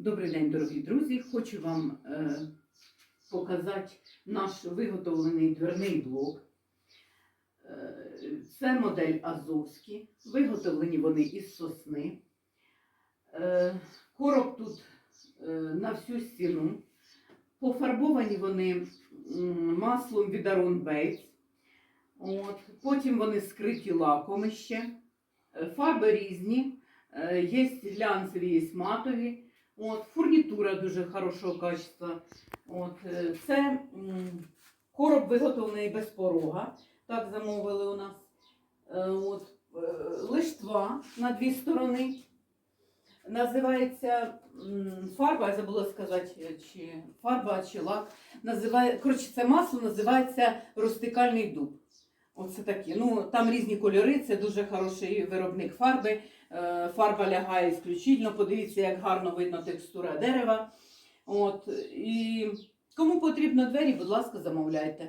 Добрий день, дорогі друзі! Хочу вам е, показати наш виготовлений дверний блок. Е, це модель Азовський. Виготовлені вони із сосни. Е, короб тут е, на всю стіну. Пофарбовані вони маслом від Bates. От. Потім вони скриті лаком ще. Е, Фарби різні. Е, Є глянцеві, є матові. От, фурнітура дуже хорошого качества. От, е, це короб виготовлений без порога. Так замовили у нас. Е, От, е, лиштва на дві сторони. Називається фарба, я забула сказати, чи фарба, чи лак. Називає, коротше, це масло називається розтикальний дуб. Оце такі. Ну, там різні кольори, це дуже хороший виробник фарби. Е, Фарба лягає ісключительно. Подивіться, як гарно видно текстура дерева. От, і кому потрібно двері, будь ласка, замовляйте.